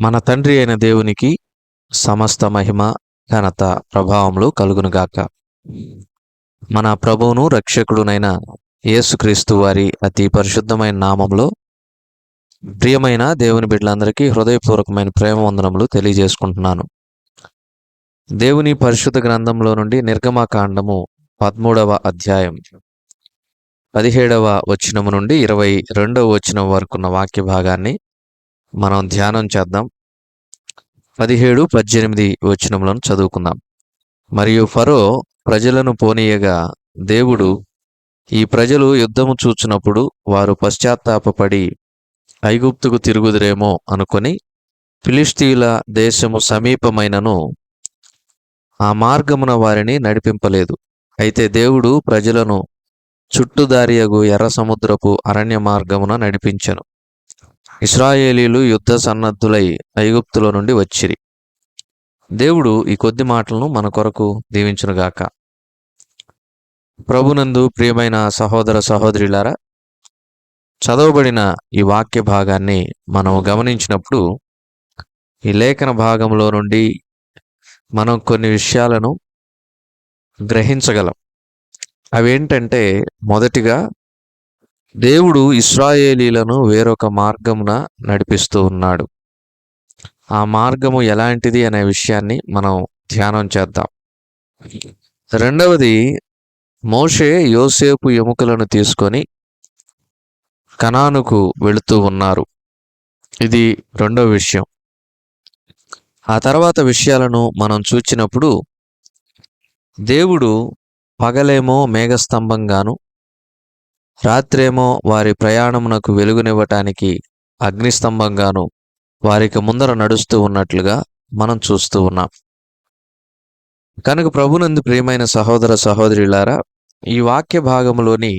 మన తండ్రి అయిన దేవునికి సమస్త మహిమ ఘనత ప్రభావములు కలుగునుగాక. మన ప్రభువును రక్షకుడునైన యేసుక్రీస్తు వారి అతి పరిశుద్ధమైన నామంలో ప్రియమైన దేవుని బిడ్డలందరికీ హృదయపూర్వకమైన ప్రేమ వందనములు తెలియజేసుకుంటున్నాను. దేవుని పరిశుద్ధ గ్రంథంలో నుండి నిర్గమకాండము పదమూడవ అధ్యాయం పదిహేడవ వచనము నుండి ఇరవై రెండవ వచనం వరకున్న వాక్య భాగాన్ని మనం ధ్యానం చేద్దాం. పదిహేడు పద్దెనిమిది వచనములను చదువుకుందాం. మరియు ఫరో ప్రజలను పోనీయగా దేవుడు ఈ ప్రజలు యుద్ధము చూచినప్పుడు వారు పశ్చాత్తాపడి ఐగుప్తుకు తిరుగుదురేమో అనుకొని ఫిలిస్తీల దేశము సమీపమైనను ఆ మార్గమున వారిని నడిపింపలేదు. అయితే దేవుడు ప్రజలను చుట్టుదారియగు ఎర్ర సముద్రపు అరణ్య మార్గమున నడిపించెను. ఇస్రాయేలీలు యుద్ధ సన్నద్ధులై ఐగుప్తుల నుండి వచ్చిరి. దేవుడు ఈ కొద్ది మాటలను మన కొరకు దీవించునుగాక ప్రభునందు ప్రియమైన సహోదర సహోదరులారా చదవబడిన ఈ వాక్య భాగాన్ని మనం గమనించినప్పుడు ఈ లేఖన భాగంలో నుండి మనం కొన్ని విషయాలను గ్రహించగలం. అవేంటంటే మొదటిగా దేవుడు ఇస్రాయేలీలను వేరొక మార్గమున నడిపిస్తూ ఉన్నాడు. ఆ మార్గము ఎలాంటిది అనే విషయాన్ని మనం ధ్యానం చేద్దాం. రెండవది మోషే యోసేపు ఎముకలను తీసుకొని కనానుకు వెళుతూ ఉన్నారు. ఇది రెండవ విషయం. ఆ తర్వాత విషయాలను మనం చూచినప్పుడు దేవుడు పగలేమో మేఘస్తంభంగాను రాత్రేమో వారి ప్రయాణమునకు వెలుగునివ్వటానికి అగ్నిస్తంభంగాను వారికి ముందర నడుస్తూ ఉన్నట్లుగా మనం చూస్తూ ఉన్నాం. కనుక ప్రభునందు ప్రియమైన సహోదర సహోదరులారా ఈ వాక్య భాగంలోని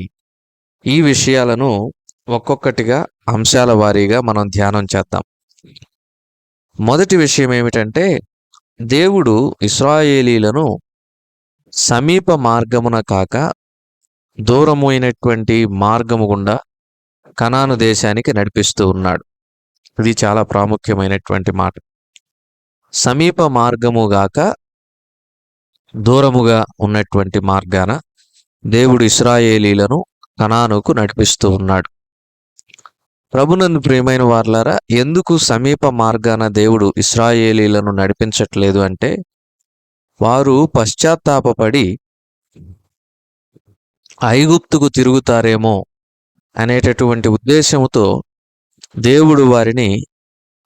ఈ విషయాలను ఒక్కొక్కటిగా అంశాల వారీగా మనం ధ్యానం చేద్దాం. మొదటి విషయం ఏమిటంటే దేవుడు ఇస్రాయేలీలను సమీప మార్గమున కాక దూరమైనటువంటి మార్గము గుండా కనాను దేశానికి నడిపిస్తూ ఉన్నాడు. ఇది చాలా ప్రాముఖ్యమైనటువంటి మాట. సమీప మార్గము గాక దూరముగా ఉన్నటువంటి మార్గాన దేవుడు ఇస్రాయేలీలను కనానుకు నడిపిస్తూ ఉన్నాడు. ప్రభునందు ప్రియమైన వార్లారా ఎందుకు సమీప మార్గాన దేవుడు ఇస్రాయేలీలను నడిపించట్లేదు అంటే వారు పశ్చాత్తాపపడి ఐగుప్తుకు తిరుగుతారేమో అనేటటువంటి ఉద్దేశంతో దేవుడు వారిని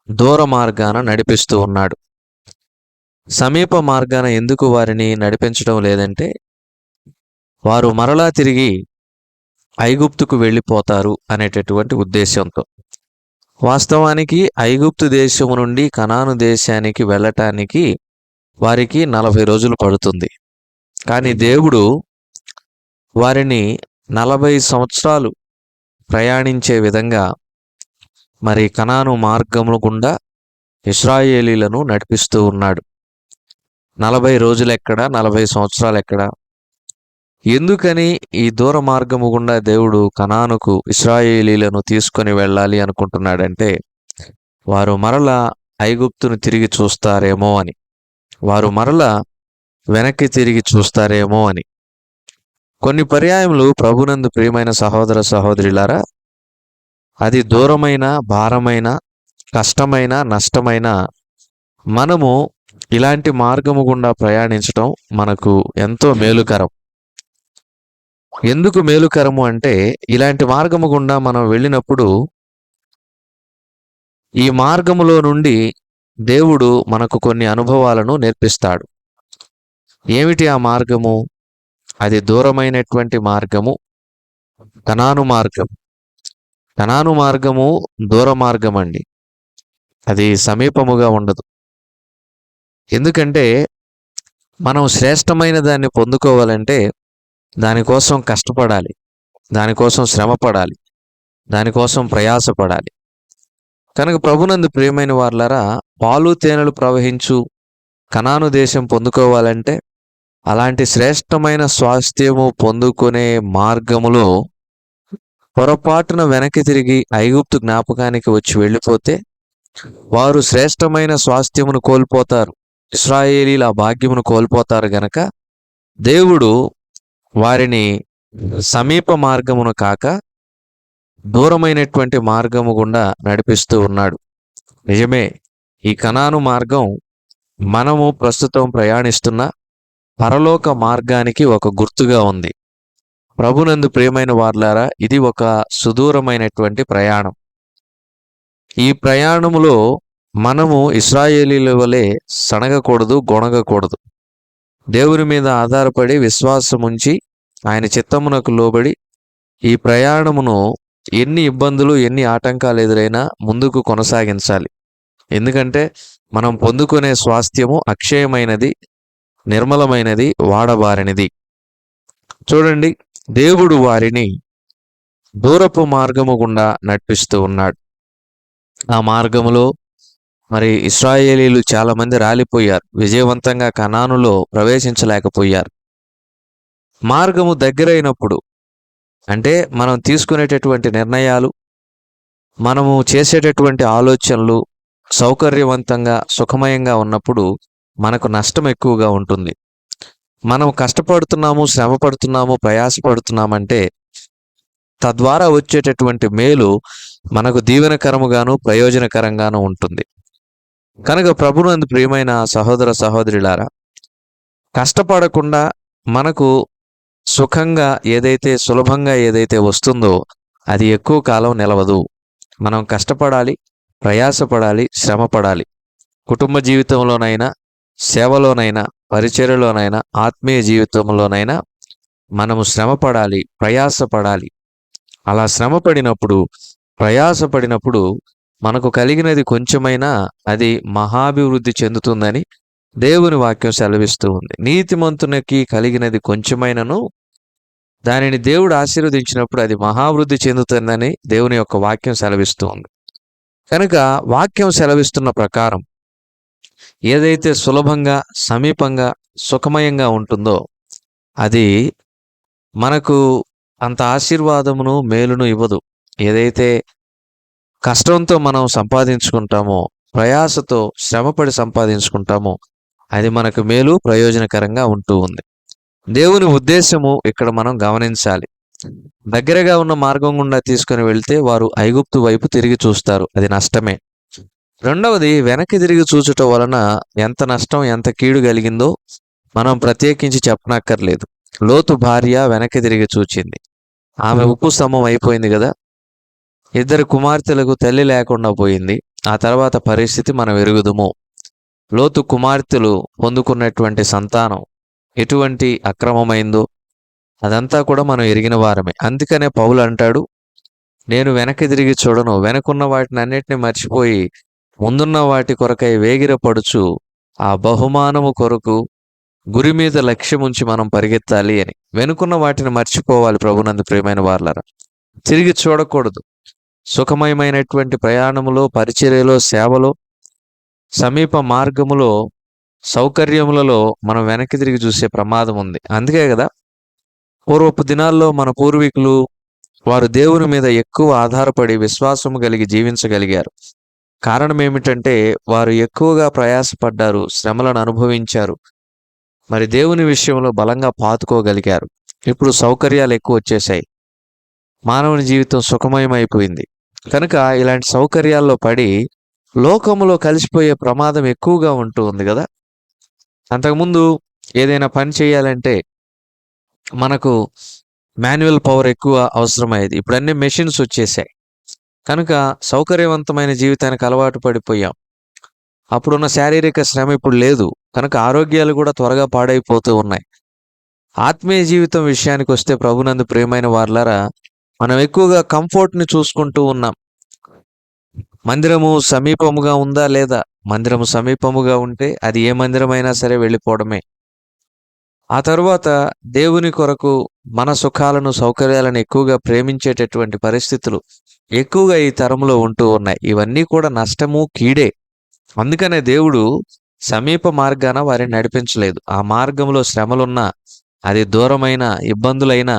దూర మార్గాన నడిపిస్తూ ఉన్నాడు. సమీప మార్గాన ఎందుకు వారిని నడిపించడం లేదంటే వారు మరలా తిరిగి ఐగుప్తుకు వెళ్ళిపోతారు అనేటటువంటి ఉద్దేశంతో వాస్తవానికి ఐగుప్తు దేశము నుండి కనాను దేశానికి వెళ్ళటానికి వారికి నలభై రోజులు పడుతుంది. కానీ దేవుడు వారిని నలభై సంవత్సరాలు ప్రయాణించే విధంగా మరి కనాను మార్గములు గుండా ఇస్రాయేలీలను నడిపిస్తూ ఉన్నాడు. నలభై రోజులు ఎక్కడ నలభై సంవత్సరాలు ఎక్కడ ఎందుకని ఈ దూర మార్గము గుండా దేవుడు కనానుకు ఇస్రాయేలీలను తీసుకొని వెళ్ళాలి అనుకుంటున్నాడంటే వారు మరలా ఐగుప్తును తిరిగి చూస్తారేమో అని. వారు మరలా వెనక్కి తిరిగి చూస్తారేమో అని. కొన్ని పర్యాయములు ప్రభునందు ప్రియమైన సహోదర సహోదరులారా అది దూరమైన భారమైన కష్టమైన నష్టమైన మనము ఇలాంటి మార్గము గుండా ప్రయాణించటం మనకు ఎంతో మేలుకరం. ఎందుకు మేలుకరము అంటే ఇలాంటి మార్గము గుండా మనం వెళ్ళినప్పుడు ఈ మార్గములో నుండి దేవుడు మనకు కొన్ని అనుభవాలను నేర్పిస్తాడు. ఏమిటి ఆ మార్గము? అది దూరమైనటువంటి మార్గము కనాను మార్గం. కనాను మార్గము దూర మార్గం అండి అది సమీపముగా ఉండదు. ఎందుకంటే మనం శ్రేష్టమైన దాన్ని పొందుకోవాలంటే దానికోసం కష్టపడాలి దానికోసం శ్రమ పడాలి దానికోసం ప్రయాసపడాలి. కనుక ప్రభునందు ప్రియమైన వార్లరా పాలు తేనెలు ప్రవహించు కనాను దేశం పొందుకోవాలంటే అలాంటి శ్రేష్టమైన స్వాస్థ్యము పొందుకునే మార్గములో పొరపాటున వెనక్కి తిరిగి ఐగుప్తు జ్ఞాపకానికి వచ్చి వెళ్ళిపోతే వారు శ్రేష్టమైన స్వాస్థ్యమును కోల్పోతారు. ఇస్రాయేలీల భాగ్యమును కోల్పోతారు గనక దేవుడు వారిని సమీప మార్గమును కాక దూరమైనటువంటి మార్గము గుండా నడిపిస్తూ ఉన్నాడు. నిజమే ఈ కణాను మార్గం మనము ప్రస్తుతం ప్రయాణిస్తున్న పరలోక మార్గానికి ఒక గుర్తుగా ఉంది. ప్రభునందు ప్రియమైన వార్లారా ఇది ఒక సుదూరమైనటువంటి ప్రయాణం. ఈ ప్రయాణములో మనము ఇస్రాయేలీల వలె సనగకూడదు గొణగకూడదు. దేవుని మీద ఆధారపడి విశ్వాసం ఉంచి ఆయన చిత్తమునకు లోబడి ఈ ప్రయాణమును ఎన్ని ఇబ్బందులు ఎన్ని ఆటంకాలు ఎదురైనా ముందుకు కొనసాగించాలి. ఎందుకంటే మనం పొందుకునే స్వాస్థ్యము అక్షయమైనది నిర్మలమైనది వాడబారినది. చూడండి దేవుడు వారిని దూరపు మార్గము గుండా నడిపిస్తూ ఉన్నాడు. ఆ మార్గములో మరి ఇస్రాయేలీలు చాలామంది రాలిపోయారు. విజయవంతంగా కనానులో ప్రవేశించలేకపోయారు. మార్గము దగ్గరైనప్పుడు అంటే మనం తీసుకునేటటువంటి నిర్ణయాలు మనము చేసేటటువంటి ఆలోచనలు సౌకర్యవంతంగా సుఖమయంగా ఉన్నప్పుడు మనకు నష్టం ఎక్కువగా ఉంటుంది. మనం కష్టపడుతున్నాము శ్రమ పడుతున్నాము ప్రయాసపడుతున్నామంటే తద్వారా వచ్చేటటువంటి మేలు మనకు దీవెనకరముగాను ప్రయోజనకరంగాను ఉంటుంది. కనుక ప్రభునందు ప్రియమైన సహోదర సహోదరులారా కష్టపడకుండా మనకు సుఖంగా ఏదైతే సులభంగా ఏదైతే వస్తుందో అది ఎక్కువ కాలం నిలవదు. మనం కష్టపడాలి ప్రయాసపడాలి శ్రమపడాలి. కుటుంబ జీవితంలోనైనా సేవలోనైనా పరిచర్యలోనైనా ఆత్మీయ జీవితంలోనైనా మనము శ్రమపడాలి ప్రయాసపడాలి. అలా శ్రమపడినప్పుడు ప్రయాసపడినప్పుడు మనకు కలిగినది కొంచెమైనా అది మహాభివృద్ధి చెందుతుందని దేవుని వాక్యం సెలవిస్తూ ఉంది. నీతిమంతునికి కలిగినది కొంచెమైనను దానిని దేవుడు ఆశీర్వదించినప్పుడు అది మహావృద్ధి చెందుతుందని దేవుని యొక్క వాక్యం సెలవిస్తూ ఉంది. కనుక వాక్యం సెలవిస్తున్న ప్రకారం ఏదైతే సులభంగా సమీపంగా సుఖమయంగా ఉంటుందో అది మనకు అంత ఆశీర్వాదమును మేలును ఇవ్వదు. ఏదైతే కష్టంతో మనం సంపాదించుకుంటామో ప్రయాసతో శ్రమపడి సంపాదించుకుంటామో అది మనకు మేలు ప్రయోజనకరంగా ఉంటూ ఉంది. దేవుని ఉద్దేశము ఇక్కడ మనం గమనించాలి. దగ్గరగా ఉన్న మార్గం గుండా తీసుకుని వెళ్తే వారు ఐగుప్తు వైపు తిరిగి చూస్తారు. అది నష్టమే. రెండవది వెనక్కి తిరిగి చూచుట వలన ఎంత నష్టం ఎంత కీడు కలిగిందో మనం ప్రత్యేకించి చెప్పనక్కర్లేదు. లోతు భార్య వెనక్కి తిరిగి చూచింది. ఆమె ఉప్పు స్తంభం అయిపోయింది కదా? ఇద్దరు కుమార్తెలకు తల్లి లేకుండా పోయింది. ఆ తర్వాత పరిస్థితి మనం ఎరుగుదుము. లోతు కుమార్తెలు పొందుకున్నటువంటి సంతానం ఎటువంటి అక్రమమైందో అదంతా కూడా మనం ఎరిగిన వారమే. అందుకనే పౌలు అంటాడు నేను వెనక్కి తిరిగి చూడను. వెనకున్న వాటిని అన్నిటిని మర్చిపోయి ముందున్న వాటి కొరకై వేగిరపడుచు ఆ బహుమానము కొరకు గురి మీద లక్ష్యముంచి మనం పరిగెత్తాలి అని. వెనుకున్న వాటిని మర్చిపోవాలి ప్రభునందు ప్రియమైన వాళ్ళరా తిరిగి చూడకూడదు. సుఖమయమైనటువంటి ప్రయాణములో పరిచర్యలో సేవలో సమీప మార్గములో సౌకర్యములలో మనం వెనక్కి తిరిగి చూసే ప్రమాదం ఉంది. అందుకే కదా పూర్వపు దినాల్లో మన పూర్వీకులు వారు దేవుని మీద ఎక్కువ ఆధారపడి విశ్వాసము కలిగి జీవించగలిగారు. కారణం ఏమిటంటే వారు ఎక్కువగా ప్రయాసపడ్డారు శ్రమలను అనుభవించారు. మరి దేవుని విషయంలో బలంగా పాతుకోగలిగారు. ఇప్పుడు సౌకర్యాలు ఎక్కువ వచ్చేసాయి మానవుని జీవితం సుఖమయమైపోయింది. కనుక ఇలాంటి సౌకర్యాల్లో పడి లోకములో కలిసిపోయే ప్రమాదం ఎక్కువగా ఉంటూ ఉంది కదా. అంతకుముందు ఏదైనా పని చేయాలంటే మనకు మాన్యువల్ పవర్ ఎక్కువ అవసరమయ్యేది. ఇప్పుడు అన్ని మెషిన్స్ వచ్చేసాయి కనుక సౌకర్యవంతమైన జీవితానికి అలవాటు పడిపోయాం. అప్పుడున్న శారీరక శ్రమ ఇప్పుడు లేదు. కనుక ఆరోగ్యాలు కూడా త్వరగా పాడైపోతూ ఉన్నాయి. ఆత్మీయ జీవితం విషయానికి వస్తే ప్రభునందు ప్రేమైన వార్లారా మనం ఎక్కువగా కంఫర్ట్ని చూసుకుంటూ ఉన్నాం. మందిరము సమీపముగా ఉందా లేదా? మందిరము సమీపముగా ఉంటే అది ఏ మందిరమైనా సరే వెళ్ళిపోవడమే. ఆ తరువాత దేవుని కొరకు మన సుఖాలను సౌకర్యాలను ఎక్కువగా ప్రేమించేటటువంటి పరిస్థితులు ఎక్కువగా ఈ తరంలో ఉంటూ ఉన్నాయి. ఇవన్నీ కూడా నష్టము కీడే. అందుకనే దేవుడు సమీప మార్గాన వారిని నడిపించలేదు. ఆ మార్గంలో శ్రమలున్నా అది దూరమైన ఇబ్బందులైనా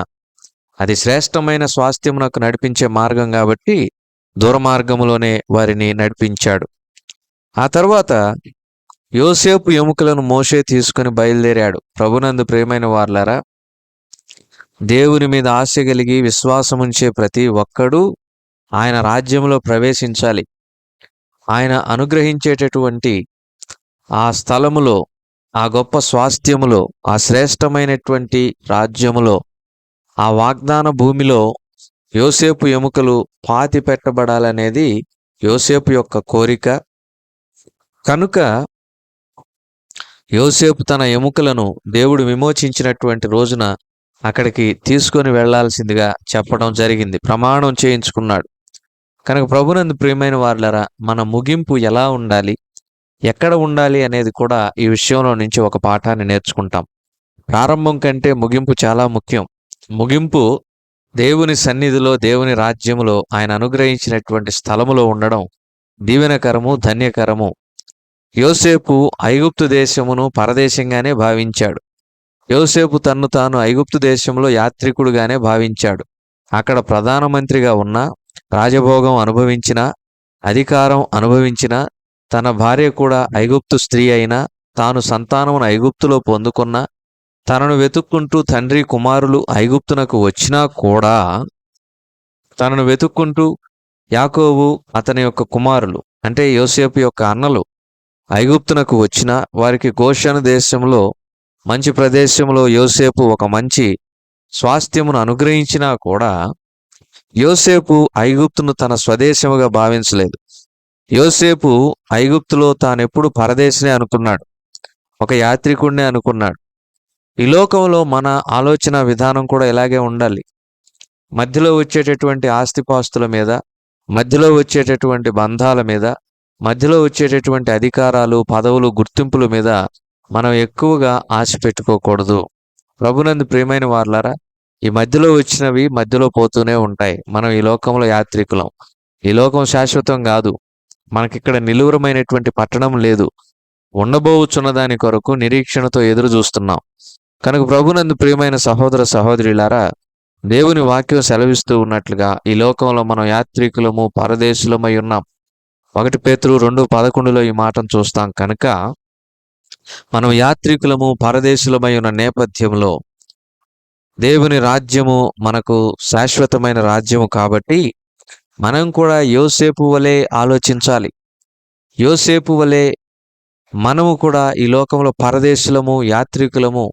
అది శ్రేష్టమైన స్వాస్థ్యమునకు నడిపించే మార్గం కాబట్టి దూరమార్గంలోనే వారిని నడిపించాడు. ఆ తర్వాత యోసేపు ఎముకలను మోషే తీసుకుని బయలుదేరాడు. ప్రభునందు ప్రేమైన వార్లారా దేవుని మీద ఆశ కలిగి విశ్వాసముంచే ప్రతి ఒక్కడూ ఆయన రాజ్యంలో ప్రవేశించాలి. ఆయన అనుగ్రహించేటటువంటి ఆ స్థలములో ఆ గొప్ప స్వాస్థ్యములో ఆ శ్రేష్టమైనటువంటి రాజ్యములో ఆ వాగ్దాన భూమిలో యోసేపు ఎముకలు పాతి పెట్టబడాలనేది యోసేపు యొక్క కోరిక. కనుక యోసేపు తన ఎముకలను దేవుడు విమోచించినటువంటి రోజున అక్కడికి తీసుకొని వెళ్ళాల్సిందిగా చెప్పడం జరిగింది. ప్రమాణం చేయించుకున్నాడు. కనుక ప్రభునందు ప్రియమైన వార్లరా మన ముగింపు ఎలా ఉండాలి? ఎక్కడ ఉండాలి అనేది కూడా ఈ విషయంలో నుంచి ఒక పాఠాన్ని నేర్చుకుంటాం. ప్రారంభం కంటే ముగింపు చాలా ముఖ్యం. ముగింపు దేవుని సన్నిధిలో దేవుని రాజ్యములో ఆయన అనుగ్రహించినటువంటి స్థలములో ఉండడం దీవెనకరము ధన్యకరము యోసేపు ఐగుప్తు దేశమును పరదేశంగానే భావించాడు. యోసేపు తన్ను తాను ఐగుప్తు దేశంలో యాత్రికుడుగానే భావించాడు. అక్కడ ప్రధానమంత్రిగా ఉన్న రాజభోగం అనుభవించిన అధికారం అనుభవించిన తన భార్య కూడా ఐగుప్తు స్త్రీ అయినా తాను సంతానమును ఐగుప్తులో పొందుకున్న తనను వెతుక్కుంటూ తండ్రి కుమారులు ఐగుప్తునకు వచ్చినా కూడా తనను వెతుక్కుంటూ యాకోబు అతని యొక్క కుమారులు అంటే యోసేపు యొక్క అన్నలు ఐగుప్తునకు వచ్చిన వారికి గోషను దేశంలో మంచి ప్రదేశంలో యోసేపు ఒక మంచి స్వాస్థ్యమును అనుగ్రహించినా కూడా యోసేపు ఐగుప్తును తన స్వదేశముగా భావించలేదు. యోసేపు ఐగుప్తులో తానెప్పుడు పరదేశనే అనుకున్నాడు ఒక యాత్రికుడినే అనుకున్నాడు. ఈ లోకంలో మన ఆలోచన విధానం కూడా ఇలాగే ఉండాలి. మధ్యలో వచ్చేటటువంటి ఆస్తిపాస్తుల మీద మధ్యలో వచ్చేటటువంటి బంధాల మీద మధ్యలో వచ్చేటటువంటి అధికారాలు పదవులు గుర్తింపుల మీద మనం ఎక్కువగా ఆశ పెట్టుకోకూడదు. ప్రభునందు ప్రియమైన వార్లారా ఈ మధ్యలో వచ్చినవి మధ్యలో పోతూనే ఉంటాయి. మనం ఈ లోకంలో యాత్రికులం. ఈ లోకం శాశ్వతం కాదు. మనకిక్కడ నిలువరమైనటువంటి పట్టణం లేదు. ఉండబోచున్న దాని కొరకు నిరీక్షణతో ఎదురు చూస్తున్నాం. కనుక ప్రభునందు ప్రియమైన సహోదర సహోదరులారా దేవుని వాక్యం సెలవిస్తూ ఉన్నట్లుగా ఈ లోకంలో మనం యాత్రికులము పరదేశులమై ఉన్నాం. ఒకటి పేతురు రెండు పదకొండులో ఈ మాటను చూస్తాం కనుక మనం యాత్రికులము పరదేశులమై ఉన్న నేపథ్యంలో దేవుని రాజ్యము మనకు శాశ్వతమైన రాజ్యము కాబట్టి మనం కూడా యోసేపు వలె ఆలోచించాలి. యోసేపు వలె మనము కూడా ఈ లోకంలో పరదేశులము యాత్రికులము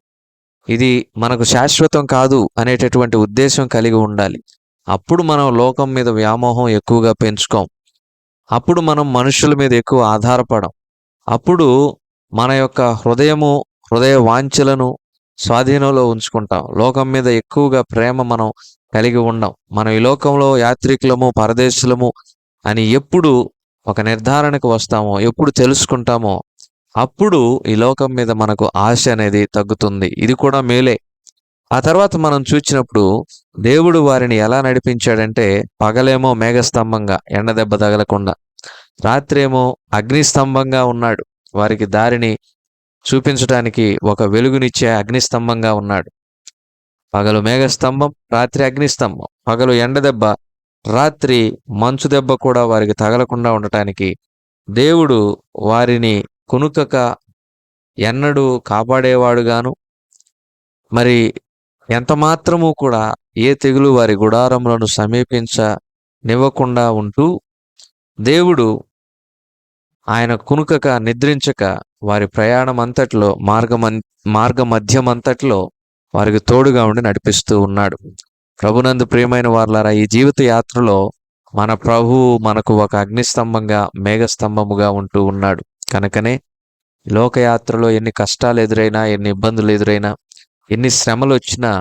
ఇది మనకు శాశ్వతం కాదు అనేటటువంటి ఉద్దేశం కలిగి ఉండాలి. అప్పుడు మనం లోకం మీద వ్యామోహం ఎక్కువగా పెంచుకోం. అప్పుడు మనం మనుషుల మీద ఎక్కువ ఆధారపడం. అప్పుడు మన యొక్క హృదయము హృదయ వాంఛలను స్వాధీనంలో ఉంచుకుంటాం. లోకం మీద ఎక్కువగా ప్రేమ మనం కలిగి ఉండం. మనం ఈ లోకంలో యాత్రికులము పరదేశులము అని ఎప్పుడు ఒక నిర్ధారణకు వస్తామో ఎప్పుడు తెలుసుకుంటామో అప్పుడు ఈ లోకం మీద మనకు ఆశ అనేది తగ్గుతుంది. ఇది కూడా మేలే. ఆ తర్వాత మనం చూచినప్పుడు దేవుడు వారిని ఎలా నడిపించాడంటే పగలేమో మేఘస్తంభంగా ఎండ దెబ్బ తగలకుండా. రాత్రేమో అగ్నిస్తంభంగా ఉన్నాడు. వారికి దారిని చూపించడానికి ఒక వెలుగునిచ్చే అగ్నిస్తంభంగా ఉన్నాడు. పగలు మేఘస్తంభం రాత్రి అగ్నిస్తంభం. పగలు ఎండ దెబ్బ రాత్రి మంచు దెబ్బ కూడా వారికి తగలకుండా ఉండటానికి దేవుడు వారిని కునుకక ఎన్నడూ కాపాడేవాడుగాను. మరి ఎంత మాత్రము కూడా ఏ తెగులు వారి గుడారములను సమీపించనివ్వకుండా ఉంటూ దేవుడు ఆయన కునుకక నిద్రించక వారి ప్రయాణం అంతట్లో మార్గమం మార్గ మధ్యమంతట్లో వారికి తోడుగా ఉండి నడిపిస్తూ ఉన్నాడు. ప్రభునందు ప్రియమైన వార్లారా ఈ జీవిత యాత్రలో మన ప్రభువు మనకు ఒక అగ్నిస్తంభంగా మేఘస్తంభముగా ఉంటూ ఉన్నాడు. కనుకనే లోకయాత్రలో ఎన్ని కష్టాలు ఎదురైనా ఎన్ని ఇబ్బందులు ఎదురైనా ఎన్ని శ్రమలు వచ్చినా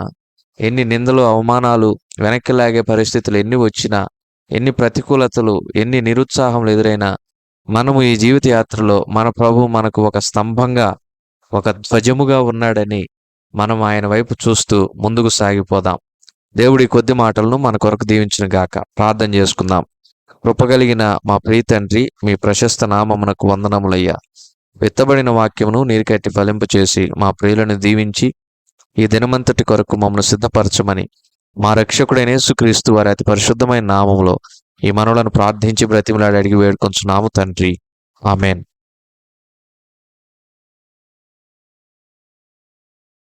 ఎన్ని నిందలు అవమానాలు వెనక్కి లాగే పరిస్థితులు ఎన్ని వచ్చినా ఎన్ని ప్రతికూలతలు ఎన్ని నిరుత్సాహములు ఎదురైనా మనము ఈ జీవిత యాత్రలో మన ప్రభు మనకు ఒక స్తంభంగా ఒక ధ్వజముగా ఉన్నాడని మనం ఆయన వైపు చూస్తూ ముందుకు సాగిపోదాం. దేవుడి కొద్ది మాటలను మన కొరకు దీవించిన గాక ప్రార్థన చేసుకుందాం. కృపగలిగిన మా ప్రీతండ్రి మీ ప్రశస్త నామమునకు వందనములయ్యా. విత్తబడిన వాక్యమును నీరుకట్టి ఫలింపు చేసి మా ప్రియులను దీవించి ఈ దినమంతటి కొరకు మమ్మల్ని సిద్ధపరచమని మా రక్షకుడైన యేసుక్రీస్తు వారి అతి పరిశుద్ధమైన నామములో ఈ మనవులను ప్రార్థించి బ్రతిమలాడి అడిగి వేడుకొంచున్నాము తండ్రి. ఆమెన్.